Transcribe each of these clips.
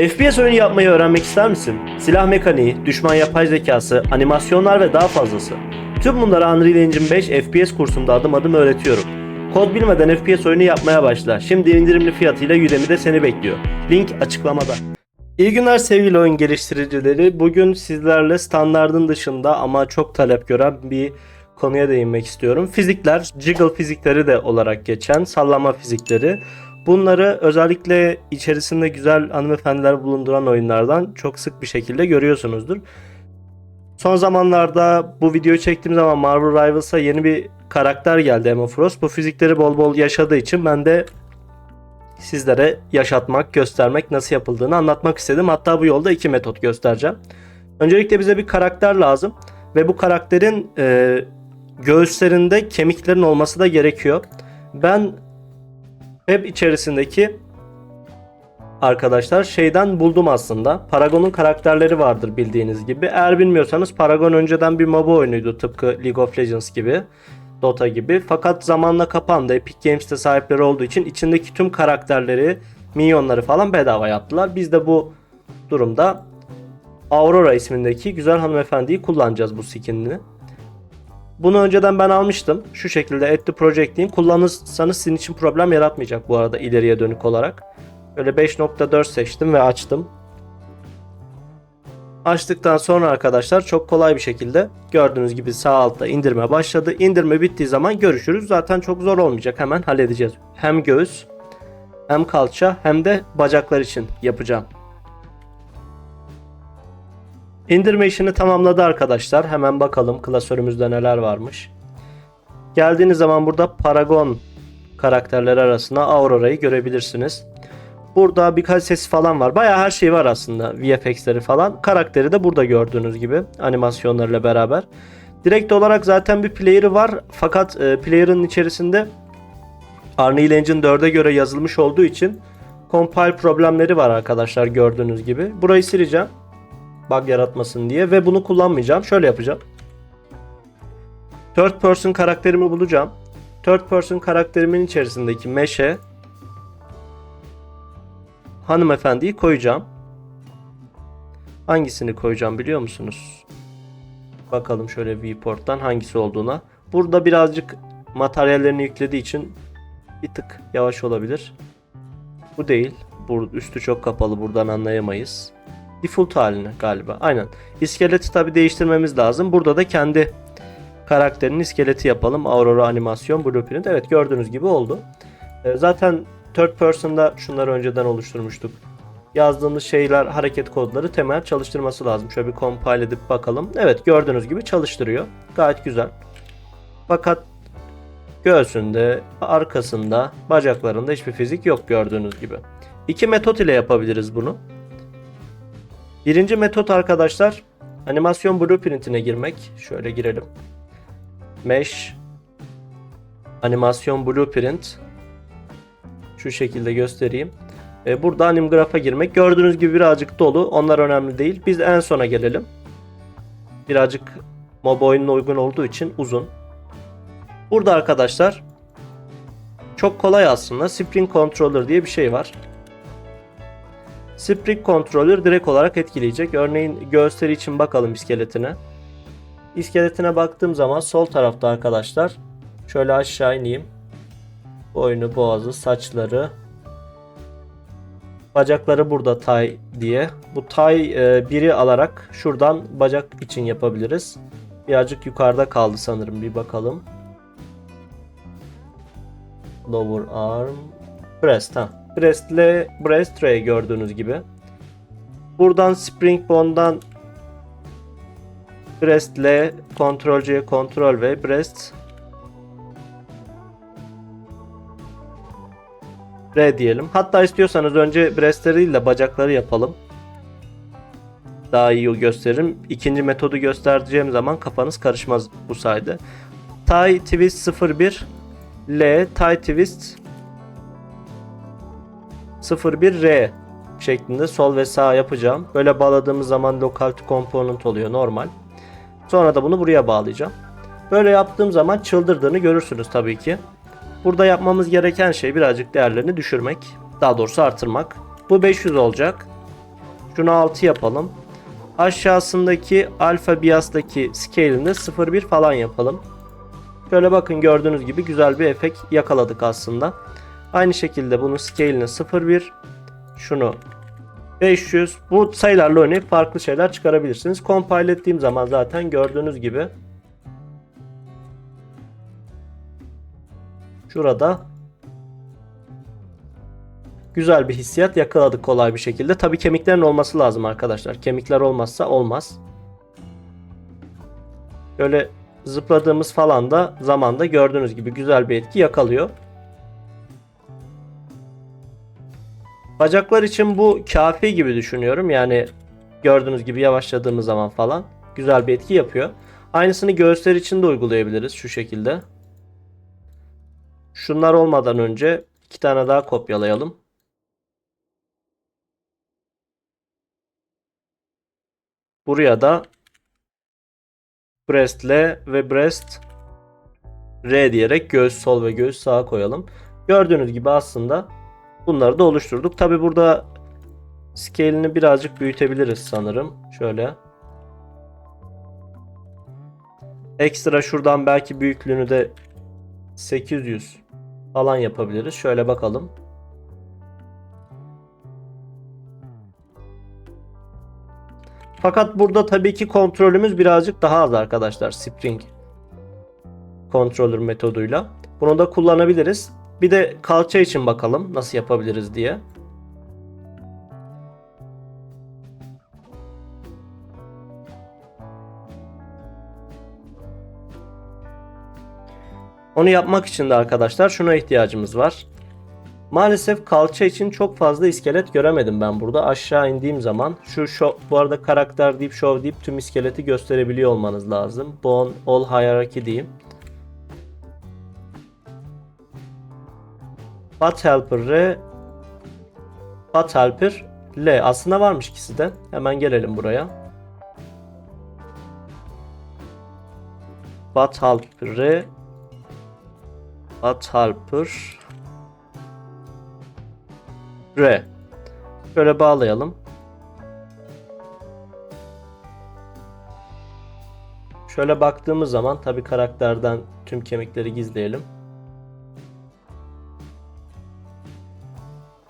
FPS oyunu yapmayı öğrenmek ister misin? Silah mekaniği, düşman yapay zekası, animasyonlar ve daha fazlası. Tüm bunları Unreal Engine 5 FPS kursumda adım adım öğretiyorum. Kod bilmeden FPS oyunu yapmaya başla. Şimdi indirimli fiyatıyla Udemy'de seni bekliyor. Link açıklamada. İyi günler sevgili oyun geliştiricileri. Bugün sizlerle standardın dışında ama çok talep gören bir konuya değinmek istiyorum. Fizikler, jiggle fizikleri de olarak geçen sallama fizikleri. Bunları özellikle içerisinde güzel hanımefendiler bulunduran oyunlardan çok sık bir şekilde görüyorsunuzdur. Son zamanlarda bu videoyu çektiğim zaman Marvel Rivals'a yeni bir karakter geldi Emma Frost. Bu fizikleri bol bol yaşadığı için ben de sizlere yaşatmak, göstermek, nasıl yapıldığını anlatmak istedim. Hatta bu yolda iki metot göstereceğim. Öncelikle bize bir karakter lazım ve bu karakterin e, göğüslerinde kemiklerin olması da gerekiyor. Ben web içerisindeki arkadaşlar şeyden buldum aslında. Paragon'un karakterleri vardır bildiğiniz gibi. Eğer bilmiyorsanız Paragon önceden bir MOBA oyunuydu tıpkı League of Legends gibi. Dota gibi. Fakat zamanla kapandı. Epic Games'te sahipleri olduğu için içindeki tüm karakterleri, minyonları falan bedava yaptılar. Biz de bu durumda Aurora ismindeki güzel hanımefendiyi kullanacağız bu skinini. Bunu önceden ben almıştım. Şu şekilde Add to Project diyeyim. Kullanırsanız sizin için problem yaratmayacak bu arada ileriye dönük olarak. Böyle 5.4 seçtim ve açtım. Açtıktan sonra arkadaşlar çok kolay bir şekilde gördüğünüz gibi sağ altta indirme başladı. İndirme bittiği zaman görüşürüz. Zaten çok zor olmayacak. Hemen halledeceğiz. Hem göğüs hem kalça hem de bacaklar için yapacağım. İndirme işini tamamladı arkadaşlar. Hemen bakalım klasörümüzde neler varmış. Geldiğiniz zaman burada Paragon karakterleri arasında Aurora'yı görebilirsiniz. Burada birkaç ses falan var. Bayağı her şey var aslında. VFX'leri falan. Karakteri de burada gördüğünüz gibi. Animasyonlarıyla beraber. Direkt olarak zaten bir player'ı var. Fakat e, player'ın içerisinde Unreal Engine 4'e göre yazılmış olduğu için compile problemleri var arkadaşlar gördüğünüz gibi. Burayı sileceğim. Bug yaratmasın diye ve bunu kullanmayacağım. Şöyle yapacağım. Third person karakterimi bulacağım. Third person karakterimin içerisindeki meşe hanımefendiyi koyacağım. Hangisini koyacağım biliyor musunuz? Bakalım şöyle viewport'tan hangisi olduğuna. Burada birazcık materyallerini yüklediği için bir tık yavaş olabilir. Bu değil. Üstü çok kapalı buradan anlayamayız. Default halini galiba. Aynen. İskeleti tabi değiştirmemiz lazım. Burada da kendi karakterinin iskeleti yapalım. Aurora animasyon blueprint. Evet gördüğünüz gibi oldu. Ee, Zaten third person'da şunları önceden oluşturmuştuk. Yazdığımız şeyler, hareket kodları temel çalıştırması lazım. Şöyle bir compile edip bakalım. Evet gördüğünüz gibi çalıştırıyor. Gayet güzel. Fakat göğsünde, arkasında, bacaklarında hiçbir fizik yok gördüğünüz gibi. İki metot ile yapabiliriz bunu. Birinci metot arkadaşlar animasyon blueprint'ine girmek. Şöyle girelim. Mesh animasyon blueprint şu şekilde göstereyim. E, burada animgraph'a girmek. Gördüğünüz gibi birazcık dolu. Onlar önemli değil. Biz en sona gelelim. Birazcık mob oyununa uygun olduğu için uzun. Burada arkadaşlar çok kolay aslında. Spring Controller diye bir şey var. Spring Controller direkt olarak etkileyecek. Örneğin göğüsleri için bakalım iskeletine. İskeletine baktığım zaman sol tarafta arkadaşlar şöyle aşağı ineyim. Boynu, boğazı, saçları. Bacakları burada tay diye. Bu tay e, biri alarak şuradan bacak için yapabiliriz. Birazcık yukarıda kaldı sanırım bir bakalım. Lower arm. Breast ha. Breast ile breast tray gördüğünüz gibi. Buradan spring bone'dan breast ile Ctrl C, Ctrl V, breast R diyelim. Hatta istiyorsanız önce breastleri değil de bacakları yapalım. Daha iyi gösteririm. İkinci metodu göstereceğim zaman kafanız karışmaz bu sayede. Tie twist 01 L tie twist 01 R şeklinde sol ve sağ yapacağım. Böyle bağladığımız zaman local to component oluyor normal. Sonra da bunu buraya bağlayacağım. Böyle yaptığım zaman çıldırdığını görürsünüz tabii ki. Burada yapmamız gereken şey birazcık değerlerini düşürmek. Daha doğrusu artırmak. Bu 500 olacak. Şunu 6 yapalım. Aşağısındaki alfa bias'taki scale'ini 0.1 falan yapalım. Şöyle bakın gördüğünüz gibi güzel bir efekt yakaladık aslında. Aynı şekilde bunun scale'ini 0.1 şunu 500 bu sayılarla oynayıp farklı şeyler çıkarabilirsiniz. Compile ettiğim zaman zaten gördüğünüz gibi şurada güzel bir hissiyat yakaladık kolay bir şekilde. Tabii kemiklerin olması lazım arkadaşlar. Kemikler olmazsa olmaz. Böyle zıpladığımız falan da zamanda gördüğünüz gibi güzel bir etki yakalıyor. Bacaklar için bu kafi gibi düşünüyorum. Yani gördüğünüz gibi yavaşladığımız zaman falan güzel bir etki yapıyor. Aynısını göğüsler için de uygulayabiliriz şu şekilde. Şunlar olmadan önce iki tane daha kopyalayalım. Buraya da breast L ve breast R diyerek göğüs sol ve göğüs sağa koyalım. Gördüğünüz gibi aslında bunları da oluşturduk. Tabi burada scale'ini birazcık büyütebiliriz sanırım. Şöyle. Ekstra şuradan belki büyüklüğünü de 800 falan yapabiliriz. Şöyle bakalım. Fakat burada tabii ki kontrolümüz birazcık daha az arkadaşlar. Spring controller metoduyla. Bunu da kullanabiliriz. Bir de kalça için bakalım nasıl yapabiliriz diye. Onu yapmak için de arkadaşlar şuna ihtiyacımız var. Maalesef kalça için çok fazla iskelet göremedim ben burada. Aşağı indiğim zaman şu show, bu arada karakter deyip show deyip tüm iskeleti gösterebiliyor olmanız lazım. Bone all hierarchy diyeyim. Path Helper R Path Helper L aslında varmış ikisi de. Hemen gelelim buraya. Path Helper R Path Helper R. Şöyle bağlayalım. Şöyle baktığımız zaman tabi karakterden tüm kemikleri gizleyelim.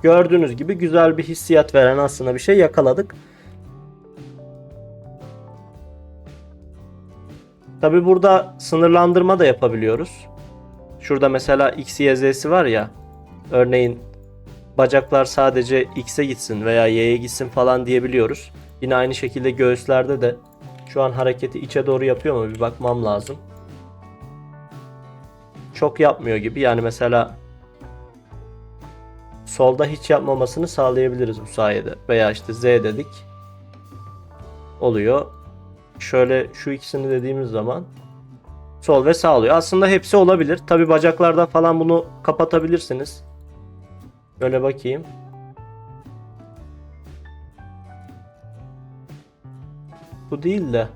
Gördüğünüz gibi güzel bir hissiyat veren aslında bir şey yakaladık. Tabi burada sınırlandırma da yapabiliyoruz. Şurada mesela X, Y, Z'si var ya. Örneğin bacaklar sadece X'e gitsin veya Y'ye gitsin falan diyebiliyoruz. Yine aynı şekilde göğüslerde de şu an hareketi içe doğru yapıyor mu bir bakmam lazım. Çok yapmıyor gibi. Yani mesela solda hiç yapmamasını sağlayabiliriz bu sayede. Veya işte Z dedik. Oluyor. Şöyle şu ikisini dediğimiz zaman sol ve sağ oluyor. Aslında hepsi olabilir. Tabi bacaklarda falan bunu kapatabilirsiniz. Böyle bakayım. Bu değil de.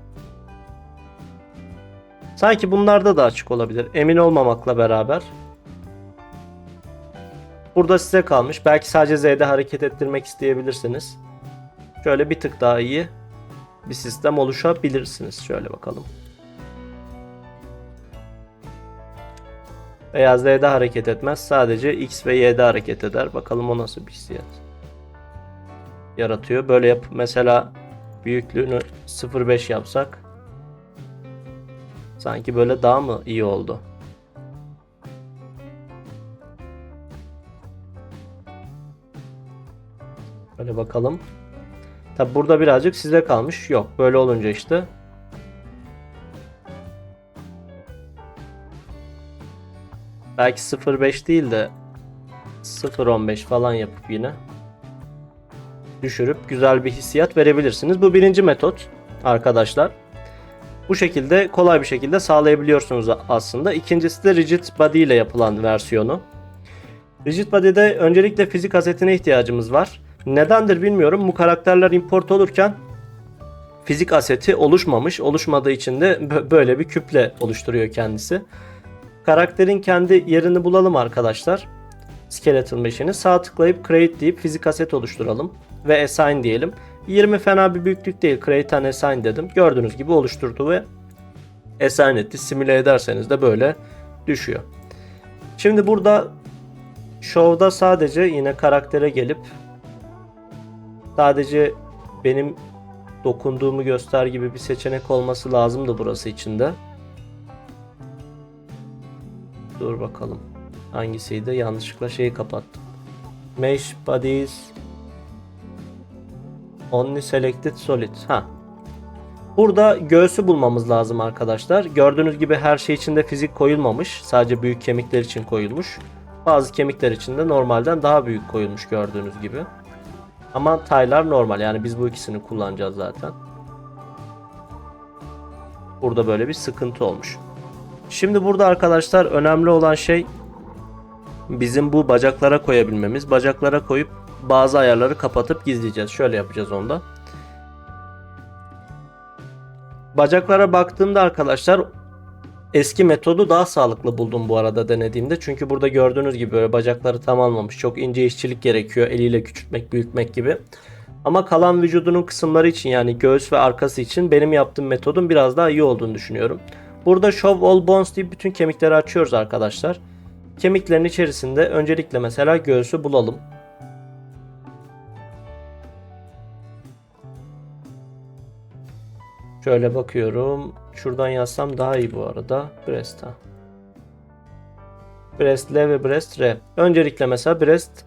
Sanki bunlarda da açık olabilir. Emin olmamakla beraber. Burada size kalmış. Belki sadece Z'de hareket ettirmek isteyebilirsiniz. Şöyle bir tık daha iyi bir sistem oluşabilirsiniz. Şöyle bakalım. Veya Z'de hareket etmez. Sadece X ve Y'de hareket eder. Bakalım o nasıl bir hissiyat yaratıyor. Böyle yap mesela büyüklüğünü 0.5 yapsak sanki böyle daha mı iyi oldu? Böyle bakalım. Tabi burada birazcık size kalmış. Yok böyle olunca işte Belki 0.5 değil de 0.15 falan yapıp yine düşürüp güzel bir hissiyat verebilirsiniz. Bu birinci metot arkadaşlar. Bu şekilde kolay bir şekilde sağlayabiliyorsunuz aslında. İkincisi de Rigid Body ile yapılan versiyonu. Rigid Body'de öncelikle fizik asetine ihtiyacımız var. Nedendir bilmiyorum. Bu karakterler import olurken fizik aseti oluşmamış. Oluşmadığı için de böyle bir küple oluşturuyor kendisi. Karakterin kendi yerini bulalım arkadaşlar. Skeleton Machine'i sağ tıklayıp create deyip fizik aset oluşturalım ve assign diyelim. 20 fena bir büyüklük değil. Create an assign dedim. Gördüğünüz gibi oluşturdu ve assign etti. Simüle ederseniz de böyle düşüyor. Şimdi burada show'da sadece yine karaktere gelip sadece benim dokunduğumu göster gibi bir seçenek olması lazımdı burası içinde. Dur bakalım. Hangisiydi? Yanlışlıkla şeyi kapattım. Mesh bodies Only selected solid. Ha. Burada göğsü bulmamız lazım arkadaşlar. Gördüğünüz gibi her şey içinde fizik koyulmamış. Sadece büyük kemikler için koyulmuş. Bazı kemikler için de normalden daha büyük koyulmuş gördüğünüz gibi. Ama taylar normal. Yani biz bu ikisini kullanacağız zaten. Burada böyle bir sıkıntı olmuş. Şimdi burada arkadaşlar önemli olan şey bizim bu bacaklara koyabilmemiz. Bacaklara koyup bazı ayarları kapatıp gizleyeceğiz. Şöyle yapacağız onda. Bacaklara baktığımda arkadaşlar eski metodu daha sağlıklı buldum bu arada denediğimde. Çünkü burada gördüğünüz gibi böyle bacakları tam almamış. Çok ince işçilik gerekiyor. Eliyle küçültmek, büyütmek gibi. Ama kalan vücudunun kısımları için yani göğüs ve arkası için benim yaptığım metodun biraz daha iyi olduğunu düşünüyorum. Burada Show All Bones diye bütün kemikleri açıyoruz arkadaşlar. Kemiklerin içerisinde öncelikle mesela göğsü bulalım. Şöyle bakıyorum. Şuradan yazsam daha iyi bu arada. Breast ha. Breast L ve Breast R. Öncelikle mesela Breast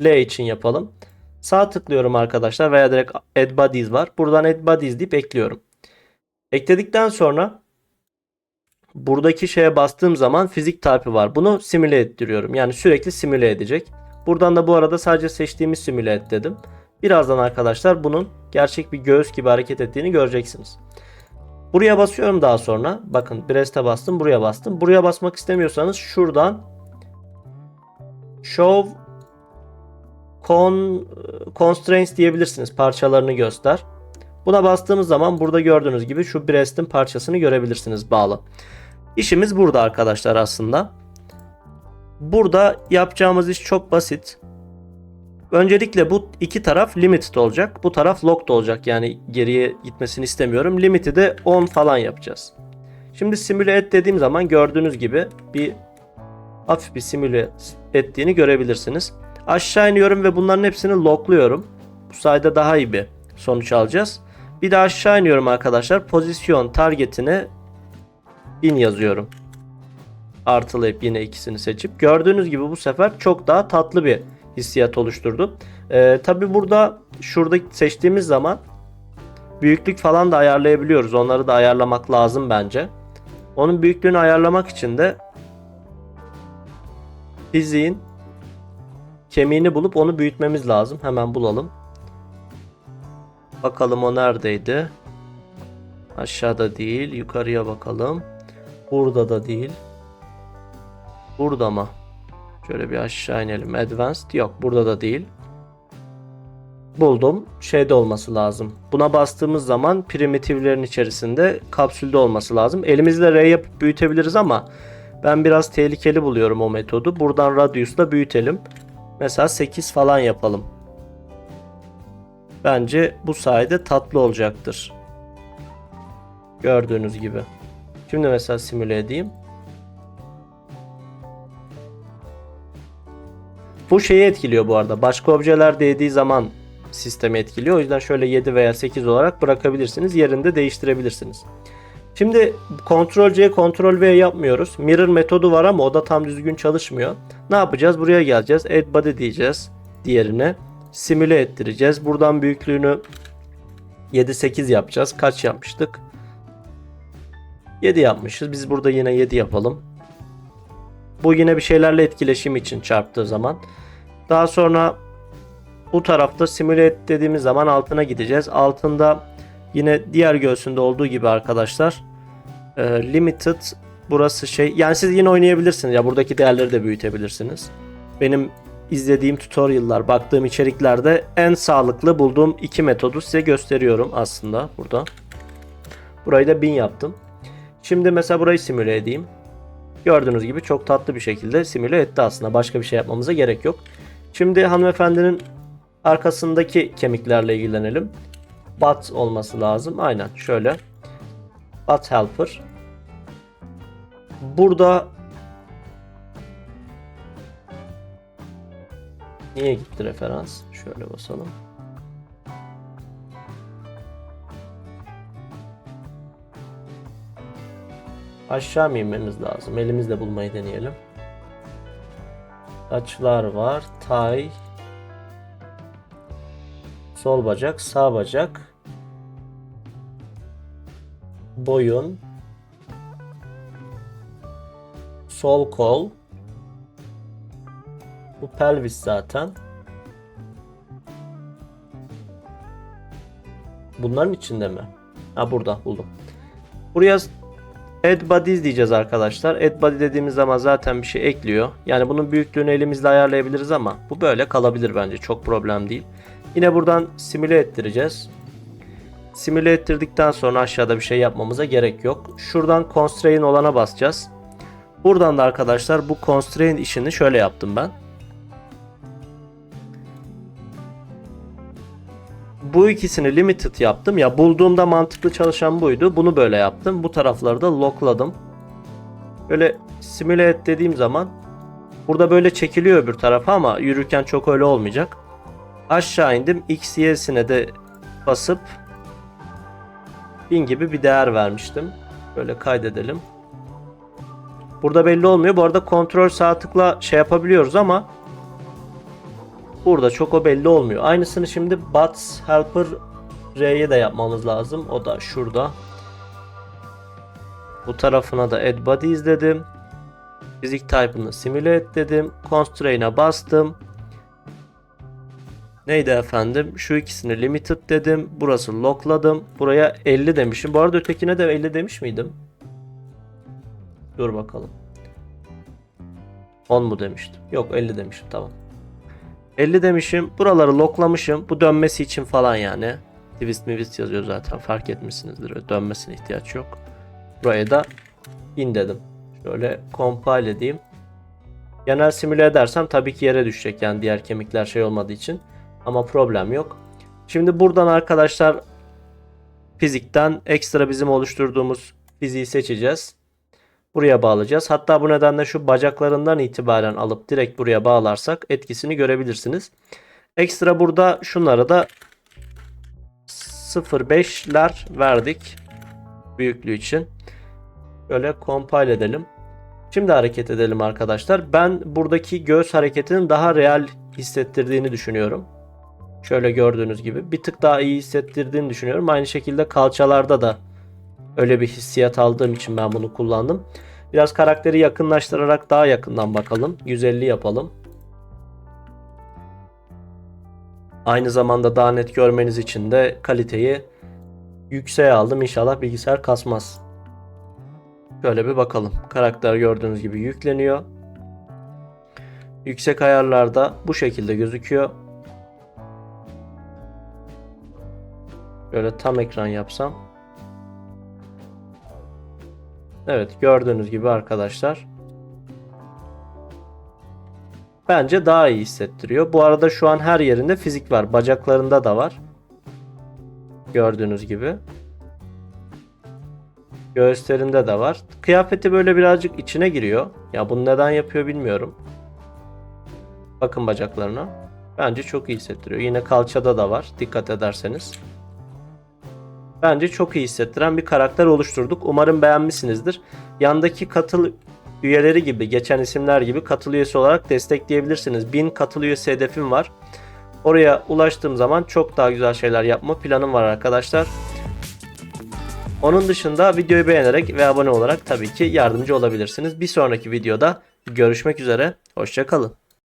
L için yapalım. Sağ tıklıyorum arkadaşlar veya direkt Add Bodies var. Buradan Add Bodies deyip ekliyorum. Ekledikten sonra buradaki şeye bastığım zaman fizik type'ı var. Bunu simüle ettiriyorum. Yani sürekli simüle edecek. Buradan da bu arada sadece seçtiğimiz simüle et dedim. Birazdan arkadaşlar bunun gerçek bir göğüs gibi hareket ettiğini göreceksiniz. Buraya basıyorum daha sonra. Bakın Breast'e bastım, buraya bastım. Buraya basmak istemiyorsanız şuradan Show con, Constraints diyebilirsiniz. Parçalarını göster. Buna bastığımız zaman burada gördüğünüz gibi şu Breast'in parçasını görebilirsiniz bağlı. İşimiz burada arkadaşlar aslında. Burada yapacağımız iş çok basit. Öncelikle bu iki taraf limited olacak. Bu taraf locked olacak. Yani geriye gitmesini istemiyorum. Limit'i de 10 falan yapacağız. Şimdi simüle et dediğim zaman gördüğünüz gibi bir hafif bir simüle ettiğini görebilirsiniz. Aşağı iniyorum ve bunların hepsini lockluyorum. Bu sayede daha iyi bir sonuç alacağız. Bir de aşağı iniyorum arkadaşlar. Pozisyon targetine in yazıyorum. Artılayıp yine ikisini seçip. Gördüğünüz gibi bu sefer çok daha tatlı bir hissiyat oluşturdu. Ee, Tabi burada şurada seçtiğimiz zaman büyüklük falan da ayarlayabiliyoruz. Onları da ayarlamak lazım bence. Onun büyüklüğünü ayarlamak için de fiziğin kemiğini bulup onu büyütmemiz lazım. Hemen bulalım. Bakalım o neredeydi? Aşağıda değil. Yukarıya bakalım. Burada da değil. Burada mı? Şöyle bir aşağı inelim. Advanced yok. Burada da değil. Buldum. Şeyde olması lazım. Buna bastığımız zaman primitiflerin içerisinde kapsülde olması lazım. Elimizle R yapıp büyütebiliriz ama ben biraz tehlikeli buluyorum o metodu. Buradan radius'la büyütelim. Mesela 8 falan yapalım. Bence bu sayede tatlı olacaktır. Gördüğünüz gibi. Şimdi mesela simüle edeyim. Bu şeyi etkiliyor bu arada. Başka objeler değdiği zaman sistemi etkiliyor. O yüzden şöyle 7 veya 8 olarak bırakabilirsiniz. Yerinde değiştirebilirsiniz. Şimdi Ctrl C, Ctrl V yapmıyoruz. Mirror metodu var ama o da tam düzgün çalışmıyor. Ne yapacağız? Buraya geleceğiz. Add body diyeceğiz diğerine. Simüle ettireceğiz. Buradan büyüklüğünü 7-8 yapacağız. Kaç yapmıştık? 7 yapmışız. Biz burada yine 7 yapalım. Bu yine bir şeylerle etkileşim için çarptığı zaman. Daha sonra bu tarafta simüle dediğimiz zaman altına gideceğiz. Altında yine diğer göğsünde olduğu gibi arkadaşlar e, limited burası şey yani siz yine oynayabilirsiniz ya buradaki değerleri de büyütebilirsiniz. Benim izlediğim tutorial'lar, baktığım içeriklerde en sağlıklı bulduğum iki metodu size gösteriyorum aslında burada. Burayı da 1000 yaptım. Şimdi mesela burayı simüle edeyim. Gördüğünüz gibi çok tatlı bir şekilde simüle etti aslında. Başka bir şey yapmamıza gerek yok. Şimdi hanımefendinin arkasındaki kemiklerle ilgilenelim. Bat olması lazım. Aynen şöyle. Bat helper. Burada Niye gitti referans? Şöyle basalım. Aşağı mı inmemiz lazım? Elimizle bulmayı deneyelim. Açılar var. Tay. Sol bacak, sağ bacak. Boyun. Sol kol. Bu pelvis zaten. Bunların içinde mi? Ha burada buldum. Buraya add bodies diyeceğiz arkadaşlar. Add body dediğimiz zaman zaten bir şey ekliyor. Yani bunun büyüklüğünü elimizle ayarlayabiliriz ama bu böyle kalabilir bence. Çok problem değil. Yine buradan simüle ettireceğiz. Simüle ettirdikten sonra aşağıda bir şey yapmamıza gerek yok. Şuradan constrain olana basacağız. Buradan da arkadaşlar bu constrain işini şöyle yaptım ben. Bu ikisini limited yaptım. Ya bulduğumda mantıklı çalışan buydu. Bunu böyle yaptım. Bu tarafları da lockladım. Böyle simüle et dediğim zaman burada böyle çekiliyor öbür tarafa ama yürürken çok öyle olmayacak. Aşağı indim. X, Y'sine de basıp 1000 gibi bir değer vermiştim. Böyle kaydedelim. Burada belli olmuyor. Bu arada kontrol sağ tıkla şey yapabiliyoruz ama burada çok o belli olmuyor. Aynısını şimdi Bats Helper R'ye de yapmamız lazım. O da şurada. Bu tarafına da Add Body izledim. Fizik type'ını simüle et dedim. Constraint'e bastım. Neydi efendim? Şu ikisini limited dedim. Burası lockladım. Buraya 50 demişim. Bu arada ötekine de 50 demiş miydim? Dur bakalım. 10 mu demiştim? Yok 50 demişim tamam. 50 demişim. Buraları loklamışım. Bu dönmesi için falan yani. Twist mi twist yazıyor zaten fark etmişsinizdir. Dönmesine ihtiyaç yok. Buraya da in dedim. Şöyle compile edeyim. Genel simüle edersem tabii ki yere düşecek yani diğer kemikler şey olmadığı için. Ama problem yok. Şimdi buradan arkadaşlar fizikten ekstra bizim oluşturduğumuz fiziği seçeceğiz. Buraya bağlayacağız. Hatta bu nedenle şu bacaklarından itibaren alıp direkt buraya bağlarsak etkisini görebilirsiniz. Ekstra burada şunlara da 0.5'ler verdik. Büyüklüğü için. Böyle compile edelim. Şimdi hareket edelim arkadaşlar. Ben buradaki göğüs hareketinin daha real hissettirdiğini düşünüyorum. Şöyle gördüğünüz gibi bir tık daha iyi hissettirdiğini düşünüyorum. Aynı şekilde kalçalarda da öyle bir hissiyat aldığım için ben bunu kullandım. Biraz karakteri yakınlaştırarak daha yakından bakalım. 150 yapalım. Aynı zamanda daha net görmeniz için de kaliteyi yükseğe aldım. İnşallah bilgisayar kasmaz. Şöyle bir bakalım. Karakter gördüğünüz gibi yükleniyor. Yüksek ayarlarda bu şekilde gözüküyor. Böyle tam ekran yapsam. Evet gördüğünüz gibi arkadaşlar. Bence daha iyi hissettiriyor. Bu arada şu an her yerinde fizik var. Bacaklarında da var. Gördüğünüz gibi. Göğüslerinde de var. Kıyafeti böyle birazcık içine giriyor. Ya bunu neden yapıyor bilmiyorum. Bakın bacaklarına. Bence çok iyi hissettiriyor. Yine kalçada da var. Dikkat ederseniz. Bence çok iyi hissettiren bir karakter oluşturduk. Umarım beğenmişsinizdir. Yandaki katıl üyeleri gibi, geçen isimler gibi katıl üyesi olarak destekleyebilirsiniz. 1000 katıl üyesi hedefim var. Oraya ulaştığım zaman çok daha güzel şeyler yapma planım var arkadaşlar. Onun dışında videoyu beğenerek ve abone olarak tabii ki yardımcı olabilirsiniz. Bir sonraki videoda görüşmek üzere. Hoşçakalın.